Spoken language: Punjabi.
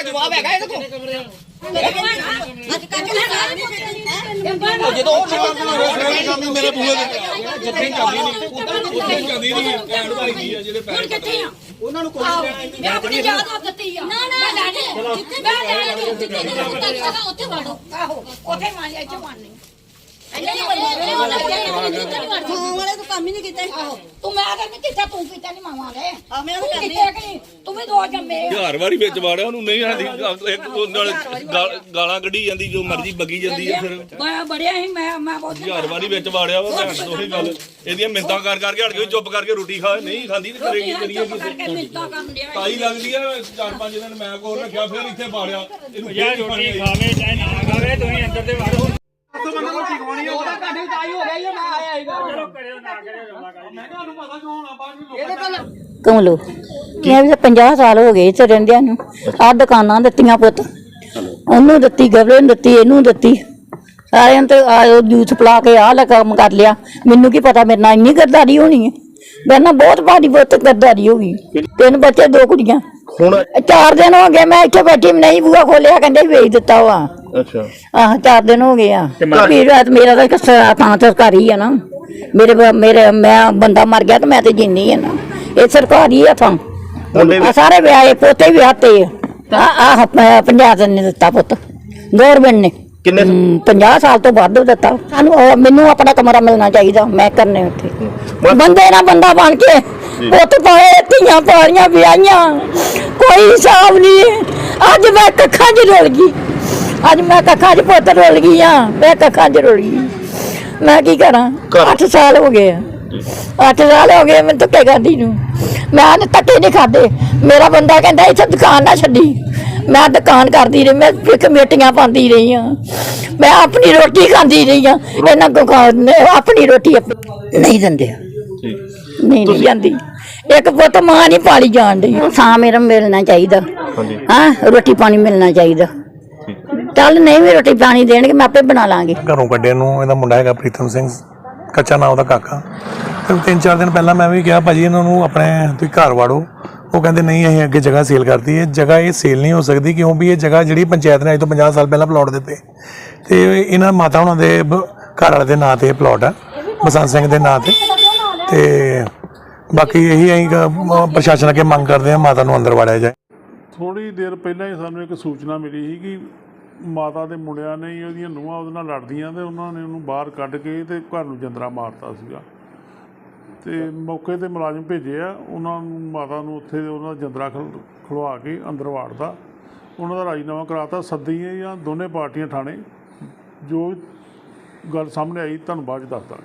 ਦਾ ਜਵਾਬ ਹੈਗਾ ਇਹਦੇ ਕੋਲ? ਅੱਜ ਕੱਲ੍ਹ ਨਹੀਂ ਉਹ ਜਦੋਂ ਉਹ ਸ਼ਾਮੀ ਮੇਰੇ ਬੂਹੇ ਦੇ ਜਿੱਥੇ ਜਾਂਦੀ ਨਹੀਂ। ਜਾਂਦੀ ਨਹੀਂ ਐਂਡ ਵਾਲੀ ਕੀ ਆ ਜਿਹੜੇ ਹੁਣ ਕਿੱਥੇ ਆ ਉਹਨਾਂ ਨੂੰ ਕੋਈ ਮੈਂ ਆਪਣੀ ਯਾਦ ਆ ਦਿੱਤੀ ਆ। ਨਾ ਨਾ ਲੈਣੇ ਜਿੱਥੇ ਮੈਂ ਲੈਣੇ ਨਹੀਂ ਉੱਥੇ ਵੜੋ। ਆਹੋ ਉੱਥੇ ਮਾਰ ਇੱਥੇ ਮਾਰਨੀ ਮਾਂ ਵਾਲੇ ਤਾਂ ਕੰਮ ਹੀ ਨਹੀਂ ਕੀਤੇ ਆਹੋ ਤੂੰ ਮੈਂ ਕਹਿੰਦੀ ਕਿੱਥੇ ਤੂੰ ਕੀਤਾ ਨਹੀਂ ਮਾਵਾਂ ਦੇ ਆ ਮੈਂ ਤਾਂ ਤੂੰ ਕਰਨੀ ਕੀਤਾ ਕਿ ਨਹੀਂ? ਤੂੰ ਵੀ ਦੋ ਜੰਮੇ ਆ। ਹਜ਼ਾਰ ਵਾਰੀ ਵਿੱਚ ਵਾੜਿਆ ਉਹਨੂੰ ਨਹੀਂ ਆਂਦੀ ਇੱਕ ਉਹ ਨਾਲ ਗਾਲ- ਗਾਲਾਂ ਕੱਢੀ ਜਾਂਦੀ ਜੋ ਮਰਜ਼ੀ ਬਗੀ ਜਾਂਦੀ ਹੈ ਫਿਰ ਮੈਂ ਬੜਿਆ ਹੀ ਮੈਂ ਮੈਂ ਬਹੁਤ ਹਜ਼ਾਰ ਵਾਰੀ ਵਿੱਚ ਵਾੜਿਆ ਵਾ ਭੈਣ ਤੋਂ ਉਹੀ ਗੱਲ। ਇਹਦੀਆਂ ਮਿੰਤਾਂ ਕਰ ਕਰਕੇ ਹਟ ਗਈ ਚੁੱਪ ਕਰਕੇ ਰੋਟੀ ਖਾ ਨਹੀਂ ਖਾਂਦੀ ਤੇ ਕਰੇਗੀ ਕਰੀਏ ਚੁੱਪ ਕਰਕੇ ਡਿਆ ਤਾਈ ਲੱਗਦੀ ਆ ਚਾਰ ਪੰਜ ਦਿਨ ਮੈਂ ਕੋਲ ਰੱਖਿਆ ਫਿਰ ਇੱਥੇ ਬਾੜਿਆ ਇਹਨੂੰ ਯਾਰ ਰੋਟੀ ਖਾਵੇ ਚਾਹੇ ਨਾ ਖਾਵੇ ਤੁਸੀਂ ਅੰਦਰ ਦੇ ਵੜੋ। ਉਹਦਾ ਤੁਹਾਡੇ ਤਾਈ ਹੋ ਗਿਆ ਹੀ ਆ, ਮੈਂ ਆਇਆ ਸੀਗਾ। ਚਲੋ ਕਰਿਓ ਨਾ ਕਰਿਓ ਰੌਲਾ ਕਾਹਦੀ। ਇਹਦੇ ਕੋਲ ਕਮਲੋ ਮੈਂ ਵੀ 50 ਸਾਲ ਹੋ ਗਏ ਇੱਥੇ ਰਹਿੰਦਿਆਂ ਨੂੰ। ਆਹ ਦੁਕਾਨਾਂ ਦਿੱਤੀਆਂ ਪੁੱਤ। ਉਹਨੂੰ ਦਿੱਤੀ ਗਵਲੇ ਨੂੰ ਦਿੱਤੀ ਇਹਨੂੰ ਦਿੱਤੀ। ਸਾਰਿਆਂ ਤੇ ਆਇਓ ਜੂਸ ਪਲਾ ਕੇ ਆਹ ਲੈ ਕੰਮ ਕਰ ਲਿਆ। ਮੈਨੂੰ ਕੀ ਪਤਾ ਮੇਰੇ ਨਾਲ ਇੰਨੀ ਗਰਦਾਰੀ ਹੋਣੀ ਹੈ? ਮੇਰੇ ਨਾਲ ਬਹੁਤ ਭਾਰੀ ਬਹੁਤ ਗਰਦਾਰੀ ਹੋ ਗਈ। ਤਿੰਨ ਬੱਚੇ ਦੋ ਕੁੜੀਆਂ। ਹੁਣ ਚਾਰ ਦਿਨ ਹੋ ਗਏ ਮੈਂ ਇੱਥੇ ਬੈਠੀ ਨਹੀਂ ਬੂਆ ਖੋਲਿਆ ਕਹਿੰਦੇ ਵੇਚ ਦਿੱਤਾ ਵਾ ਅੱਛਾ। ਆਹ ਚਾਰ ਦਿਨ ਹੋ ਗਏ ਆ। ਮੇਰਾ ਮੇਰਾ ਤਾਂ ਇੱਕ ਸ- ਤਾਂ ਸਰਕਾਰੀ ਆ ਨਾ। ਮੇਰੇ ਬ- ਮੇਰੇ ਮੈਂ ਬੰਦਾ ਮਰ ਗਿਆ ਤੇ ਮੈਂ ਤੇ ਜਿੰਨੀ ਆ ਨਾ। ਇਹ ਸਰਕਾਰੀ ਆ ਤਾਂ ਮੁੰਡੇ ਵੀ- ਆਹ ਸਾਰੇ ਵਿਆਹੇ ਪੋਤੇ ਵੀ ਆਤੇ ਆ। ਆਹ ਪ- ਪੰਜਾਹ ਨੇ ਦਿੱਤਾ ਪੁੱਤ। ਗੌਰਮੈਂਟ ਨੇ। ਕਿੰਨੇ ਹਮ, 50 ਸਾਲ ਤੋਂ ਵੱਧ ਦਿੱਤਾ। ਸਾਨੂੰ ਉਹ- ਮੈਨੂੰ ਆਪਣਾ ਕਮਰਾ ਮਿਲਣਾ ਚਾਹੀਦਾ। ਮੈਂ ਕਰਨੇ ਉੱਥੇ। ਬੰਦੇ ਨਾਲ ਬੰਦਾ ਬਣ ਕੇ ਪੁੱਤ ਪਾਏ ਧੀਆਂ ਪਾਰੀਆਂ ਵਿਆਹੀਆਂ। ਕੋਈ ਹਿਸਾਬ ਨਹੀਂ ਅੱਜ ਮੈਂ ਕੱਖਾਂ 'ਚ ਰੁਲ ਗਈ। ਅੱਜ ਮੈਂ ਕੱਖਾਂ 'ਚ ਪੁੱਤ ਰੁਲ ਗਈ ਆ। ਮੈਂ ਕੱਖਾਂ 'ਚ ਰੁਲ ਗਈ। ਮੈਂ ਕੀ ਕਰਾਂ? ਘਰ- 8 ਸਾਲ ਹੋ ਗਏ ਆ। 8 ਸਾਲ ਹੋ ਗਏ ਮੈਨੂੰ ਧੱਕੇ ਖਾਦੀ ਨੂੰ। ਮੈਂ ਨੇ ਧੱਕੇ ਨਹੀਂ ਖਾਦੇ। ਮੇਰਾ ਬੰਦਾ ਕਹਿੰਦਾ ਇੱਥੇ ਦੁਕਾਨ ਨਾ ਛੱਡੀ। ਮੈਂ ਦੁਕਾਨ ਕਰਦੀ ਰਹੀ ਮੈਂ ਵੀ ਕਮੇਟੀਆਂ ਪਾਉਂਦੀ ਰਹੀ ਆ। ਮੈਂ ਆਪਣੀ ਰੋਟੀ ਖਾਂਦੀ ਰਹੀ ਆ। ਇਹਨਾਂ ਕੋ ਆਪਣੀ ਰੋਟੀ ਆਪ- ਨਹੀਂ ਦਿੰਦੇ। ਨਹੀਂ ਨਹੀਂ ਜਾਂਦੀ। ਇੱਕ ਪੁੱਤ ਮਾਂ ਨਹੀਂ ਪਾਲੀ ਜਾਣ ਦੀ ਸਾਂ ਮੇਰਾ ਮਿਲਣਾ ਚਾਹੀਦਾ। ਹਾਂਜੀ। ਹਾਂ? ਰੋਟੀ ਪਾਣੀ ਮਿਲਣਾ ਚਾਹੀਦਾ। ਚੱਲ ਨਹੀਂ ਵੀ ਰੋਟੀ ਪਾਣੀ ਦੇਣਗੇ ਮੈਂ ਆਪੇ ਬਣਾ ਲਾਂਗੇ। ਘਰੋਂ ਕੱਢੇ ਨੂੰ ਇਹਦਾ ਮੁੰਡਾ ਹੈਗਾ ਪ੍ਰੀਤਮ ਸਿੰਘ ਕੱਚਾ ਨਾਮ ਉਹਦਾ ਕਾਕਾ। ਤੇ ਤਿੰਨ ਚਾਰ ਦਿਨ ਪਹਿਲਾਂ ਮੈਂ ਵੀ ਕਿਹਾ ਭਾਜੀ ਇਹਨਾਂ ਨੂੰ ਆਪਣੇ ਤੁਸੀਂ ਘਰ ਵਾੜੋ। ਉਹ ਕਹਿੰਦੇ ਨਹੀਂ ਅਸੀਂ ਅੱਗੇ ਜਗ੍ਹਾ ਸੇਲ ਕਰਤੀ ਹੈ। ਜਗ੍ਹਾ ਇਹ ਸੇਲ ਨਹੀਂ ਹੋ ਸਕਦੀ ਕਿਉਂ ਵੀ ਇਹ ਜਗ੍ਹਾ ਜਿਹੜੀ ਪੰਚਾਇਤ ਨੇ ਅੱਜ ਤੋਂ 50 ਸਾਲ ਪਹਿਲਾਂ ਪਲਾਟ ਦਿੱਤੇ। ਤੇ ਇਹਨਾਂ ਮਾਤਾ ਉਹਨਾਂ ਦੇ ਘਰ ਵਾਲੇ ਦੇ ਨਾਂ ਤੇ ਇਹ ਪਲਾਟ ਆ। ਬਸੰਤ ਸਿੰਘ ਦੇ ਨਾਂ ਤੇ। ਤੇ ਬਾਕੀ ਇਹੀ ਅਸੀਂ ਪ੍ਰਸ਼ਾਸਨ ਅੱਗੇ ਮੰਗ ਕਰਦੇ ਹਾਂ ਮਾਤਾ ਨੂੰ ਅੰਦਰ ਵਾੜਿਆ ਜਾਏ। ਥੋੜੀ ਦੇਰ ਪਹਿਲਾਂ ਹੀ ਸਾਨੂੰ ਇੱਕ ਸੂਚਨਾ ਮਿਲੀ ਸੀ ਕਿ ਮਾਤਾ ਦੇ ਮੁੰਡਿਆਂ ਨੇ ਹੀ ਉਹਦੀਆਂ ਨੂੰਹਾਂ ਉਹਦੇ ਨਾਲ ਲੜਦੀਆਂ ਤੇ ਉਹਨਾਂ ਨੇ ਉਹਨੂੰ ਬਾਹਰ ਕੱਢ ਕੇ ਤੇ ਘਰ ਨੂੰ ਜੰਦਰਾ ਮਾਰਤਾ ਸੀਗਾ। ਤੇ ਮੌਕੇ ਤੇ ਮੁਲਾਜ਼ਮ ਭੇਜੇ ਆ, ਉਹਨਾਂ ਨੂੰ ਮਾਤਾ ਨੂੰ ਉੱਥੇ ਉਹਨਾਂ ਦਾ ਜੰਦਰਾ ਖਲ- ਖਲਵਾ ਕੇ ਅੰਦਰ ਵਾੜਦਾ ਉਹਨਾਂ ਦਾ ਰਾਜੀਨਾਮਾ ਕਰਾਤਾ ਸੱਦੀ ਜਾਂ ਦੋਨੇ ਪਾਰਟੀਆਂ ਥਾਣੇ। ਜੋ ਗੱਲ ਸਾਹਮਣੇ ਆਈ ਤੁਹਾਨੂੰ ਬਾਅਦ ਚ ਦੱਸਦਾ।